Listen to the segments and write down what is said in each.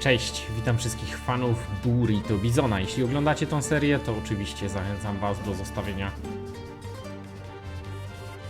Cześć, witam wszystkich fanów Burrito Bizona. Jeśli oglądacie tą serię, to oczywiście zachęcam Was do zostawienia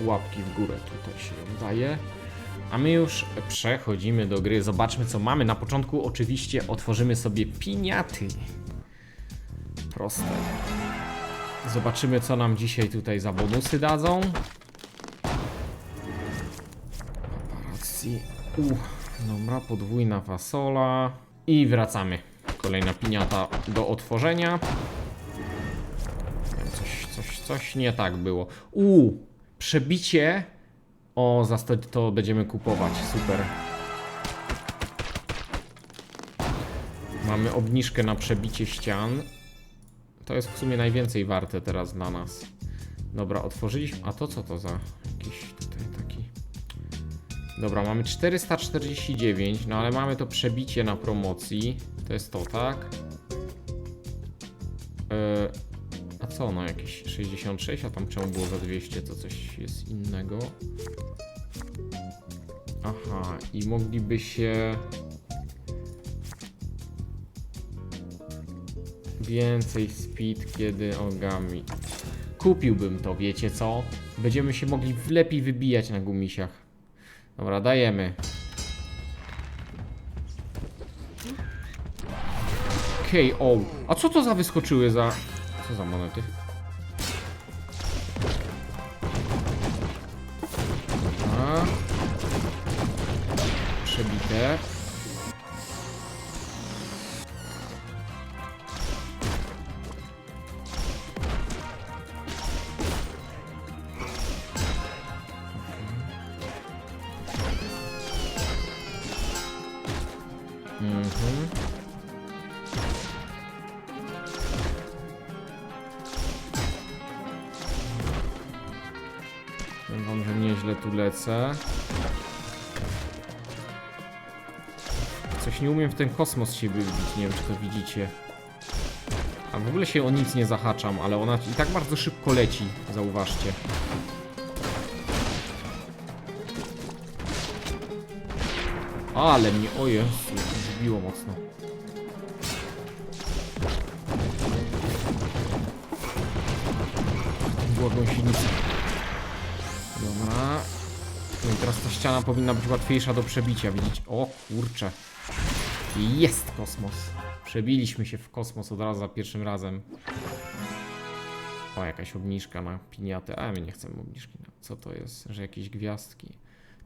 łapki w górę. Tutaj się ją daje. A my już przechodzimy do gry. Zobaczmy, co mamy. Na początku oczywiście otworzymy sobie piniaty. Proste. Zobaczymy, co nam dzisiaj tutaj za bonusy dadzą. Paparazzi. Uh, dobra, podwójna fasola. I wracamy. Kolejna piniata do otworzenia. Coś, coś, coś nie tak było. U, przebicie. O, za to będziemy kupować. Super. Mamy obniżkę na przebicie ścian. To jest w sumie najwięcej warte teraz dla nas. Dobra, otworzyliśmy. A to co to za jakiś tutaj. Dobra, mamy 449, no ale mamy to przebicie na promocji. To jest to, tak? E, a co, no jakieś 66, a tam czemu było za 200, to coś jest innego. Aha, i mogliby się... Więcej speed, kiedy ogami. Kupiłbym to, wiecie co? Będziemy się mogli lepiej wybijać na gumisiach. Dobra, dajemy. KO. A co to za wyskoczyły za... Co za monety? Lecę. Coś nie umiem w ten kosmos się wybić, nie wiem czy to widzicie. A w ogóle się o nic nie zahaczam, ale ona i tak bardzo szybko leci, zauważcie. Ale mnie, o Jezu, zbiło mocno. Była gąsienica. No teraz ta ściana powinna być łatwiejsza do przebicia, widzicie? O kurcze. Jest kosmos. Przebiliśmy się w kosmos od razu za pierwszym razem. O, jakaś obniżka na piniatę. A, my nie chcemy obniżki. Na... Co to jest? Że jakieś gwiazdki.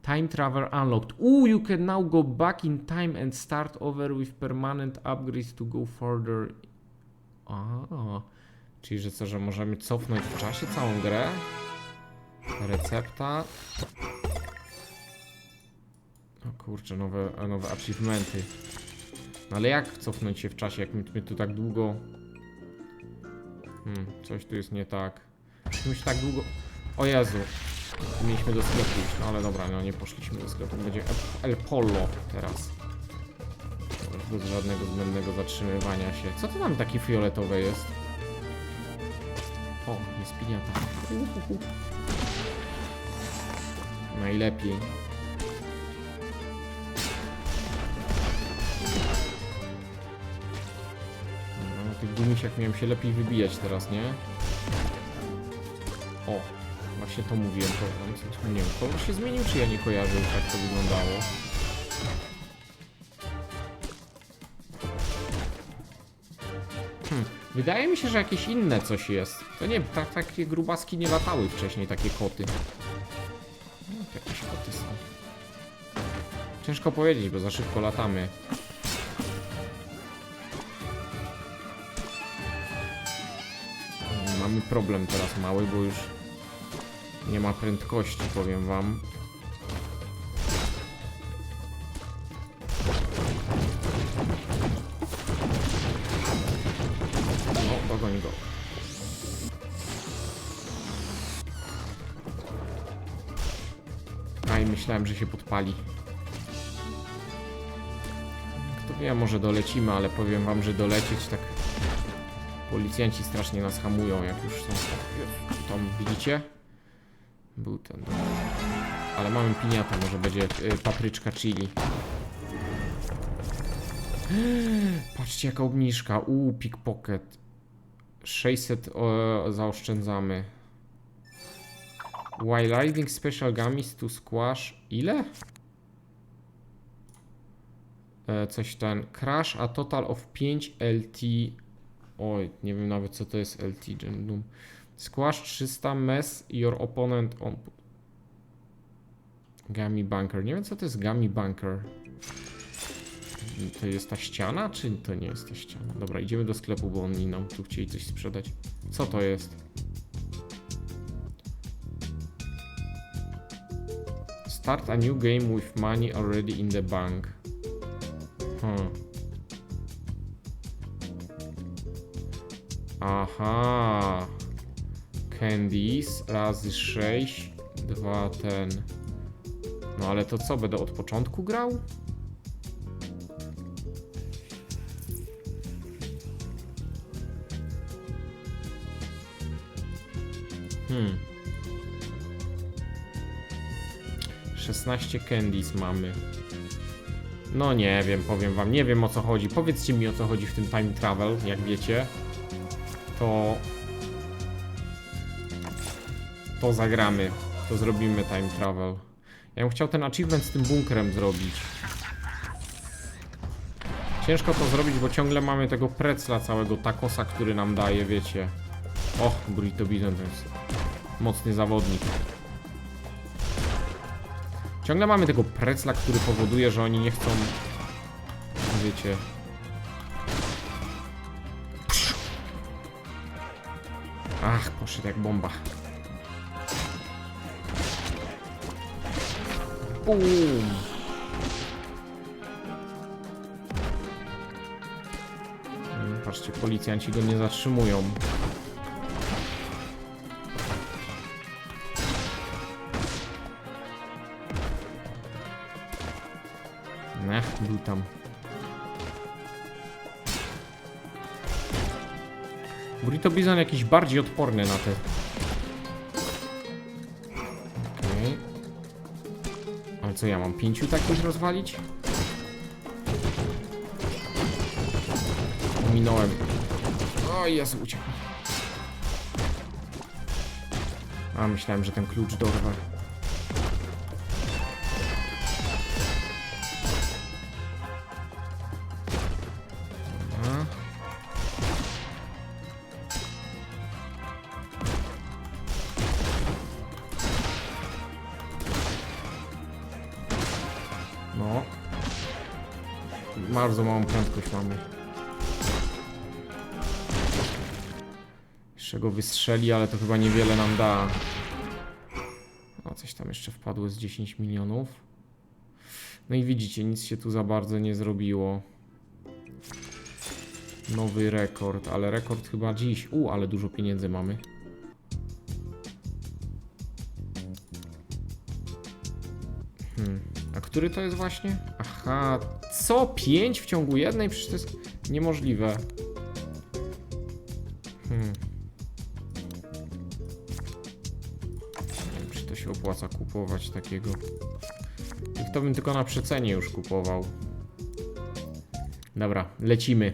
Time travel unlocked. Ooh, you can now go back in time and start over with permanent upgrades to go further. A, czyli że co, że możemy cofnąć w czasie całą grę? Recepta. O kurczę, nowe, nowe achievementy. No ale jak cofnąć się w czasie, jak my, my tu tak długo... Hmm, coś tu jest nie tak. My się tak długo... O Jezu. Mieliśmy do sklepu iść, no ale dobra, no nie poszliśmy do sklepu. Będzie El- Polo teraz. Bez żadnego zbędnego zatrzymywania się. Co to tam takie fioletowe jest? O, jest piniata. Najlepiej. Gumisiach miałem się lepiej wybijać teraz, nie? O, właśnie to mówiłem. To, to, nie wiem, kolor się zmienił, czy ja nie kojarzę już jak to wyglądało? Hmm, wydaje mi się, że jakieś inne coś jest. To nie, tak, takie grubaski nie latały wcześniej, takie koty. No, jakieś koty są. Ciężko powiedzieć, bo za szybko latamy. Mamy problem teraz mały, bo już nie ma prędkości, powiem wam. No, dogoń go. Aj, myślałem, że się podpali. Kto wie, może dolecimy, ale powiem wam, że dolecieć tak... Policjanci strasznie nas hamują, jak już są... Tam, widzicie? Był ten... Ale mamy piniata, może będzie y, papryczka chili. Patrzcie jaka obniżka. Uuu, pickpocket. 600 o, zaoszczędzamy. While riding special gummies to squash. Ile? E, coś ten. Crash a total of 5 LT. Oj, nie wiem nawet co to jest LT. Gen Doom. Squash 300 mess your opponent on. Gummy bunker. Nie wiem co to jest gummy bunker. To jest ta ściana, czy to nie jest ta ściana? Dobra, idziemy do sklepu, bo oni nam tu chcieli coś sprzedać. Co to jest? Start a new game with money already in the bank. Hmm. Aha. Candies razy 6, 2 ten. No ale to co, będę od początku grał? Hmm. 16 candies mamy. No nie wiem, powiem wam, nie wiem o co chodzi. Powiedzcie mi o co chodzi w tym time travel, jak wiecie. To... To zagramy. To zrobimy time travel. Ja bym chciał ten achievement z tym bunkrem zrobić. Ciężko to zrobić, bo ciągle mamy tego precla całego takosa, który nam daje, wiecie. Och, Burrito Bison to jest mocny zawodnik. Ciągle mamy tego precla, który powoduje, że oni nie chcą, wiecie... Ach, poszedł jak bomba. Bum! Mm, Patrzcie, policjanci go nie zatrzymują. Ech, był tam. Burrito Bizon jakiś bardziej odporny na te. Okej. Ale co ja mam? Pięciu takich rozwalić? Minąłem. O Jezu, uciekł. A, myślałem, że ten klucz dorwę. No. Bardzo małą prędkość mamy. Jeszcze go wystrzeli, ale to chyba niewiele nam da. O, coś tam jeszcze wpadło z 10 milionów. No i widzicie, nic się tu za bardzo nie zrobiło. Nowy rekord, ale rekord chyba dziś. U, ale dużo pieniędzy mamy. Który to jest właśnie? Aha, co? 5 w ciągu jednej? Przecież to jest niemożliwe. Hmm. Nie wiem, czy to się opłaca kupować takiego. Ich to bym tylko na przecenie już kupował. Dobra, lecimy.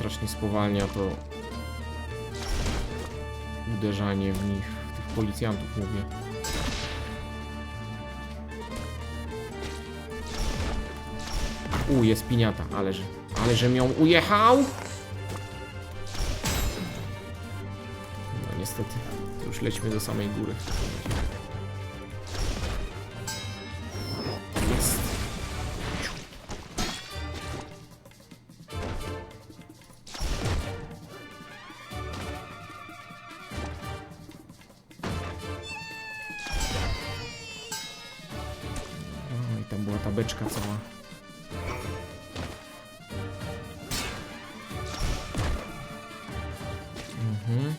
Strasznie spowalnia to uderzanie w nich, w tych policjantów mówię. U, jest piniata, ale że, ale że ją ujechał! No niestety, już lećmy do samej góry. Mhm.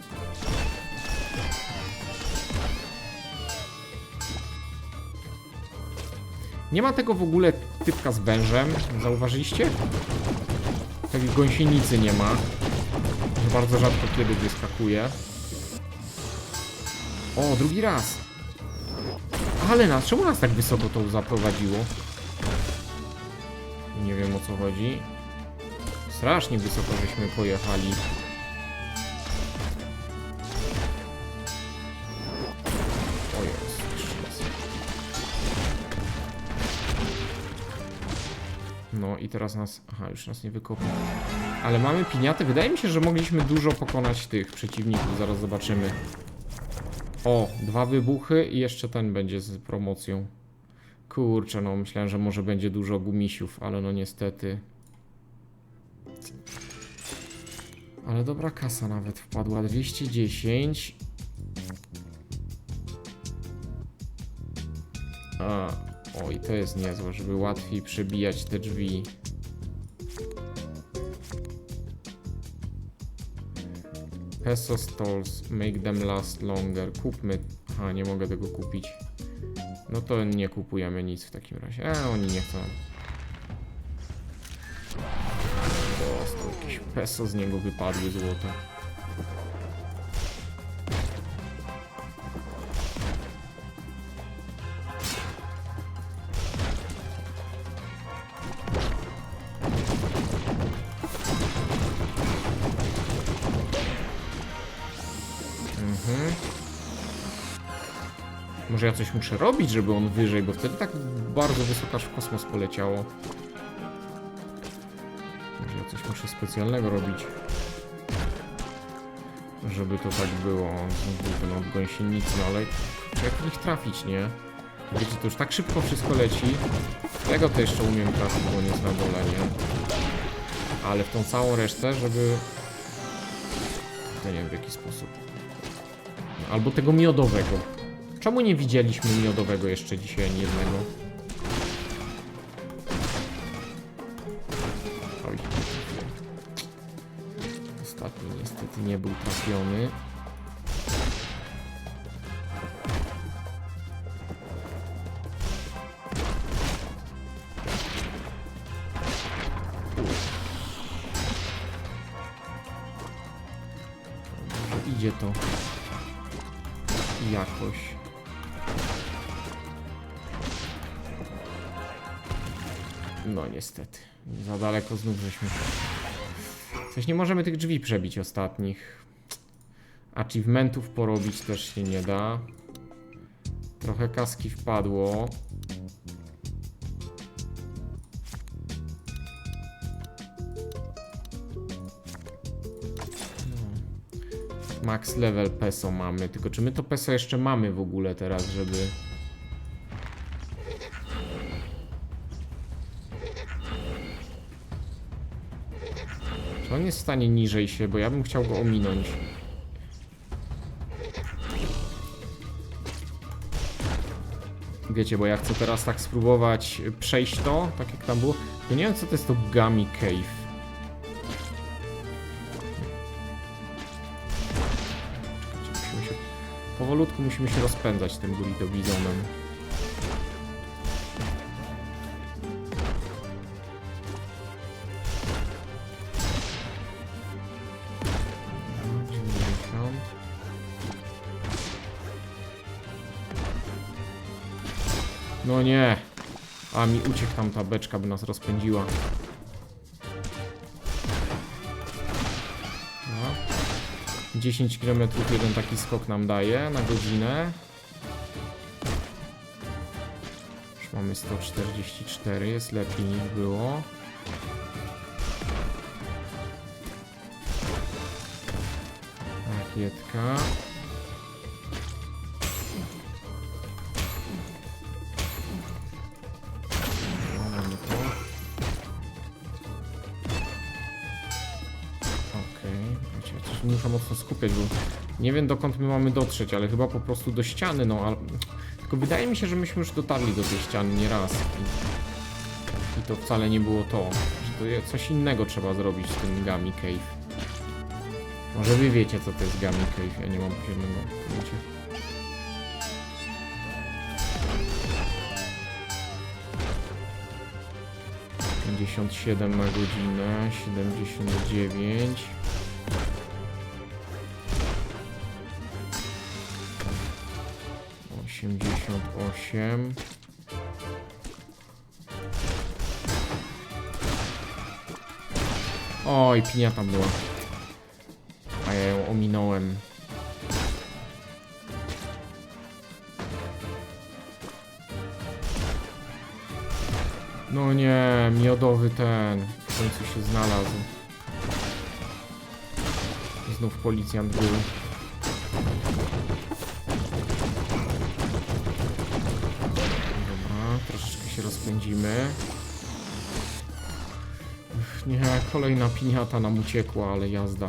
Nie ma tego w ogóle typka z wężem, zauważyliście? Takiej gąsienicy nie ma. bardzo rzadko kiedy wyskakuje. O, drugi raz. Ale nas, czemu nas tak wysoko to zaprowadziło? Nie wiem o co chodzi. Strasznie wysoko żeśmy pojechali. No i teraz nas... Aha, już nas nie wykopił. Ale mamy piniaty. Wydaje mi się, że mogliśmy dużo pokonać tych przeciwników. Zaraz zobaczymy. O, dwa wybuchy i jeszcze ten będzie z promocją. Kurczę, no myślałem, że może będzie dużo gumisiów, ale no niestety. Ale dobra kasa nawet wpadła. 210. A, oj, to jest niezłe, żeby łatwiej przebijać te drzwi. Peso stalls, make them last longer. Kupmy. Aha, nie mogę tego kupić. No to nie kupujemy nic w takim razie. E, oni nie chcą. Dostał jakieś peso z niego wypadły złote. Może ja coś muszę robić, żeby on wyżej, bo wtedy tak bardzo wysoko aż w kosmos poleciało. Może ja coś muszę specjalnego robić. Żeby to tak było. Był ten od gąsienicy, no ale jak w nich trafić, nie? Wiecie, to już tak szybko wszystko leci. Tego to jeszcze umiem trafić, bo on jest na nie? Ale w tą całą resztę, żeby... To nie wiem w jaki sposób. Albo tego miodowego. Czemu nie widzieliśmy miodowego jeszcze dzisiaj ani jednego? Oj. Ostatni niestety nie był trafiony. Niestety. Za daleko znów żeśmy. Coś nie możemy tych drzwi przebić ostatnich. Achievementów porobić też się nie da. Trochę kaski wpadło. Max level peso mamy, tylko czy my to peso jeszcze mamy w ogóle teraz, żeby... on jest w stanie niżej się, bo ja bym chciał go ominąć. Wiecie, bo ja chcę teraz tak spróbować przejść to, tak jak tam było. Nie wiem co to jest to Gummy Cave. Powolutku musimy się rozpędzać tym Burrito Bizonem. A mi uciekł tam ta beczka, by nas rozpędziła. No. 10 km jeden taki skok nam daje na godzinę. Już mamy 144, jest lepiej niż było. Rakietka. Mocno skupiać, bo nie wiem dokąd my mamy dotrzeć, ale chyba po prostu do ściany, no ale... Tylko wydaje mi się, że myśmy już dotarli do tej ściany nie raz. I, i to wcale nie było to, że to coś innego trzeba zrobić z tym Gummy Cave. Może wy wiecie co to jest Gummy Cave, ja nie mam zielonego pojęcia. Pięćdziesiąt siedem na godzinę, siedemdziesiąt dziewięć. 88. Oj, piniata była. A ja ją ominąłem. No nie, miodowy ten. W końcu się znalazł. Znów policjant był. Ech, Nie, kolejna piniata nam uciekła, ale jazda.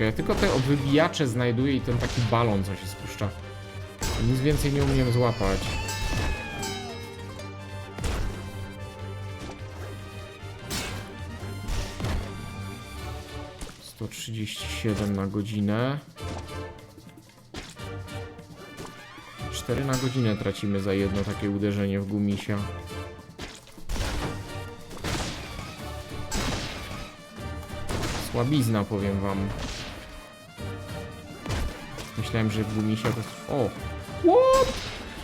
Ja tylko te wybijacze znajduję i ten taki balon, co się spuszcza. Nic więcej nie umiem złapać. Sto trzydzieści siedem na godzinę. 4 na godzinę tracimy za jedno takie uderzenie w gumisia. Słabizna, powiem wam. Myślałem, że w gumisia to... O! What?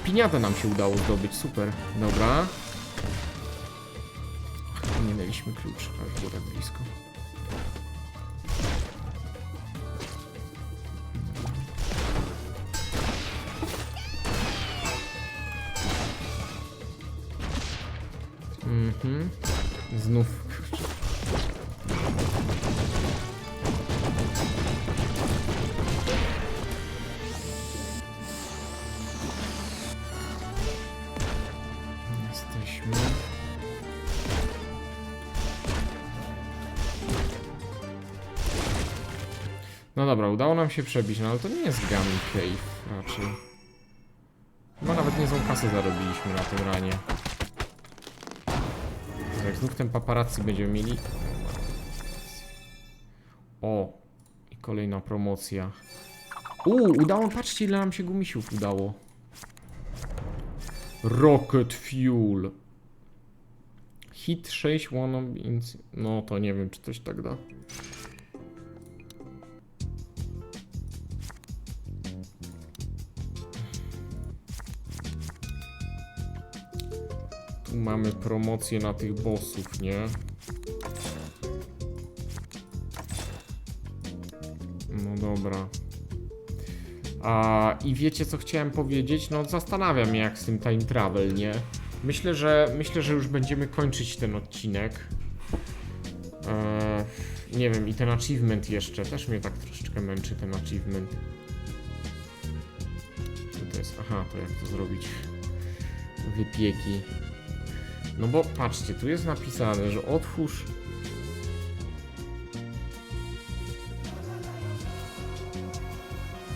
Piniatę nam się udało zdobyć, super. Dobra. Nie mieliśmy klucz, ale było tak blisko. Mhm. Znów. No dobra, udało nam się przebić, no ale to nie jest Gummy Cave raczej. Chyba nawet niezłą kasę zarobiliśmy na tym ranie. Jak znów ten paparazzi będziemy mieli. O! I kolejna promocja. Uuu, udało, patrzcie ile nam się gumisiów udało. Rocket Fuel. Hit 6 wannabe inc- No to nie wiem, czy coś tak da. Mamy promocję na tych bossów, nie? No dobra. A, I wiecie co chciałem powiedzieć? No zastanawiam mnie jak z tym time travel, nie? Myślę, że myślę, że już będziemy kończyć ten odcinek. Eee, nie wiem, i ten achievement jeszcze. Też mnie tak troszeczkę męczy ten achievement. Co to jest? Aha, to jak to zrobić? Wypieki. No bo patrzcie, tu jest napisane, że otwórz.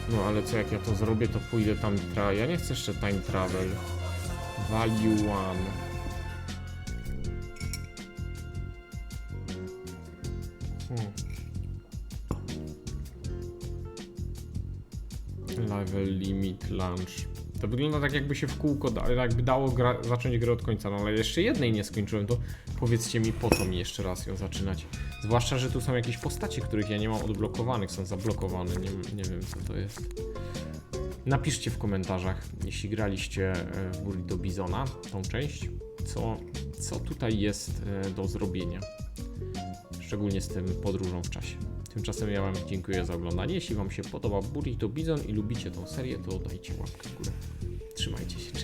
No ale co jak ja to zrobię, to pójdę tam tra... Ja nie chcę jeszcze time travel. Value one. Hmm. Level limit launch. To wygląda tak jakby się w kółko, da, jakby dało gra, zacząć grę od końca, no ale jeszcze jednej nie skończyłem, to powiedzcie mi po co mi jeszcze raz ją zaczynać. Zwłaszcza, że tu są jakieś postacie, których ja nie mam odblokowanych, są zablokowane, nie, nie wiem co to jest. Napiszcie w komentarzach, jeśli graliście e, w Burrito Bizona, tą część, co, co tutaj jest e, do zrobienia. Szczególnie z tym podróżą w czasie. Tymczasem ja Wam dziękuję za oglądanie. Jeśli Wam się podoba Burrito Bizon i lubicie tą serię, to dajcie łapkę w górę. Trzymajcie się.